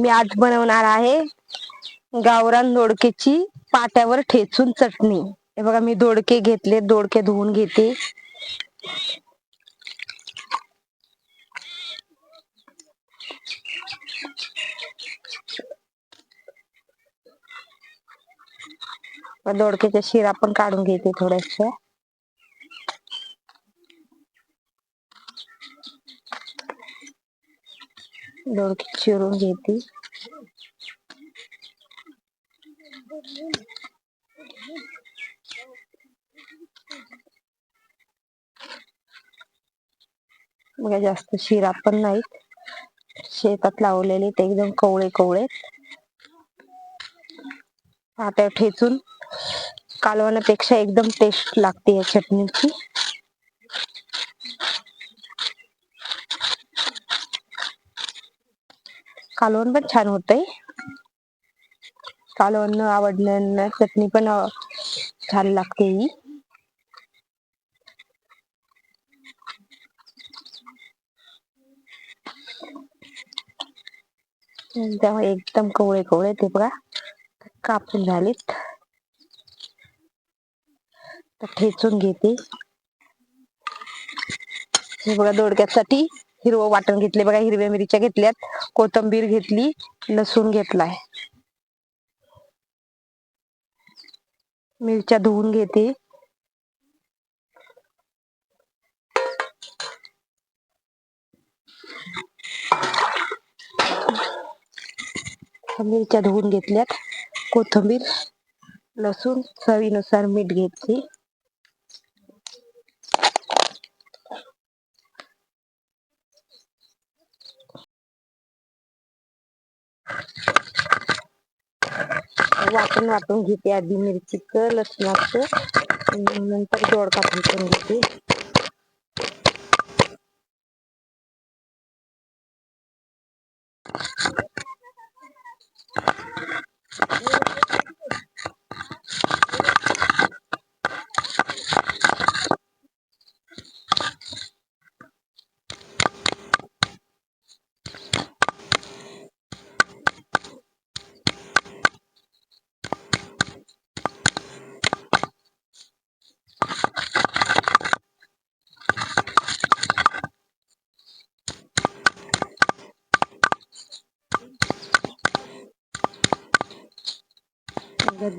मी आज बनवणार आहे गावरान दोडकेची पाट्यावर ठेचून चटणी. हे बघा मी दोडके घेतले दोडके धुवून घेते. दोडक्याच्या शिरा पण काढून घेते थोड्याशा. दोडके चिरून घेते. बघा जास्त शिरा पण नाहीत. शेतात लावलेले ते एकदम कवळे कवळे आता ठेचून कालवण्यापेक्षा एकदम टेस्ट लागते या चटणीची. कालवण पण छान होतंय. कालवण आवडण्यांना चटणी पण छान लागते ही. त्यामुळे एकदम कवळे कवळे ते बघा कापून झालेत. ठेचून घेते. हे बघा दोडक्यासाठी. हिरवं वाटण घेतले बघा हिरव्या मिरच्या घेतल्यात. कोथंबीर घेतली लसूण घेतलाय. मिरच्या धुवून घेते. मिरच्या धुवून घेतल्यात. कोथंबीर लसूण चवीनुसार मीठ घेतली. वाटून वाटून घेते आधी मिरचीचं लसणाचं. नंतर दोडका पण घेते.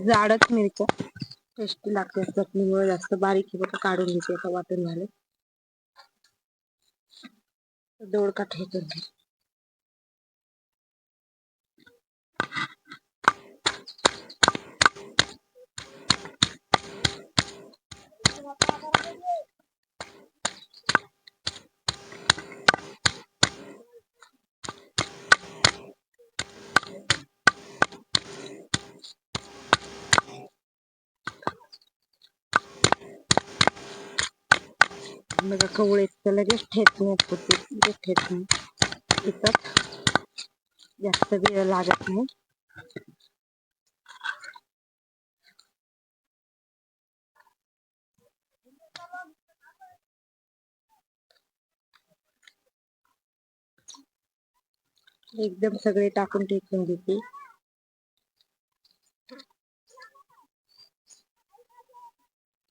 जाडच मिरच्या. टेस्टी लागते चटणीमुळे जास्त बारीक बघा काढून घेते आता वाटून झाले. दोडका ठेचून घे बघा कवळे लगेच ठेचण्यात होते ठेचून तिथं जास्त वेळ लागत नाही. एकदम सगळे टाकून ठेचून घेते.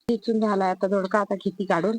ठेचून झालाय आता दोडका आता किती काढून.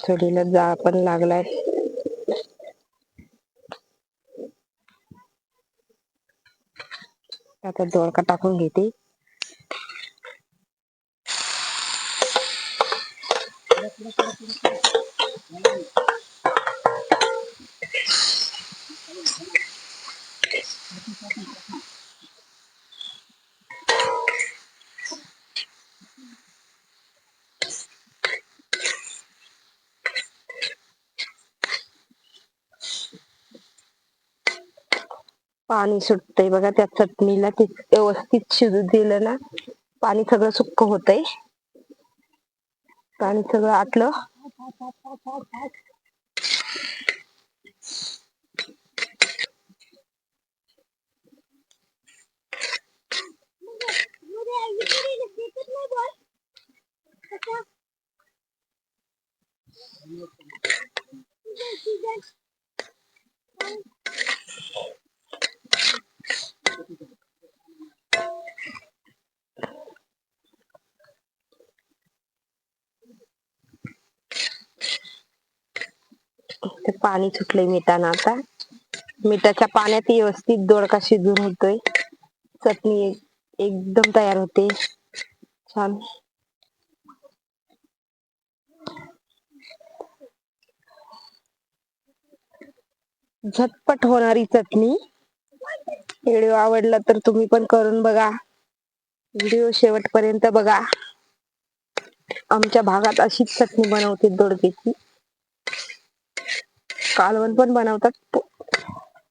चढीला जा पण लागलाय. आता दोडका टाकून घेते. पाणी सुटतंय बघा त्या चटणीला ते व्यवस्थित शिजू दिलं ना पाणी सगळं सुक्क होतंय. पाणी सगळं आटलं ते पाणी सुटलंय मिठानं आता. मिठाच्या पाण्यात व्यवस्थित दोडका शिजून होतोय. चटणी एकदम तयार होते. छान. झटपट होणारी चटणी. व्हिडिओ आवडला तर तुम्ही पण करून बघा. व्हिडिओ शेवटपर्यंत बघा. आमच्या भागात अशीच चटणी बनवते दोडक्याची. कालवण पण बनवतात.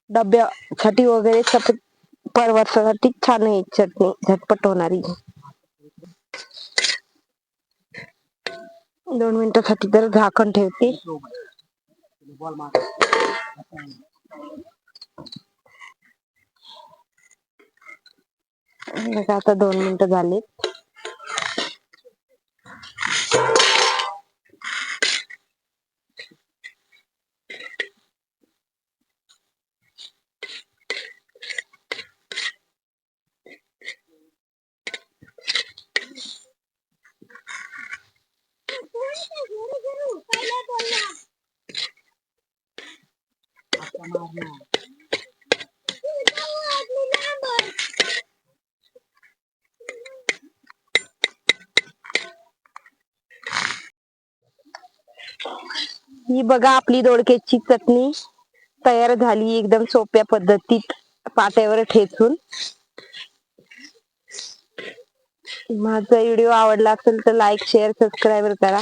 डब्यासाठी वगैरे परवासाठी छान आहे चटणी झटपट होणारी. दोन मिनिटासाठी तर झाकण ठेवते. आता दोन मिनिटं झालेत. ही बघा आपली दोडक्याची चटणी तयार झाली एकदम सोप्या पद्धतीत पाट्यावर ठेचून. माझा व्हिडिओ आवडला असेल तर लाईक शेअर सबस्क्राईब करा.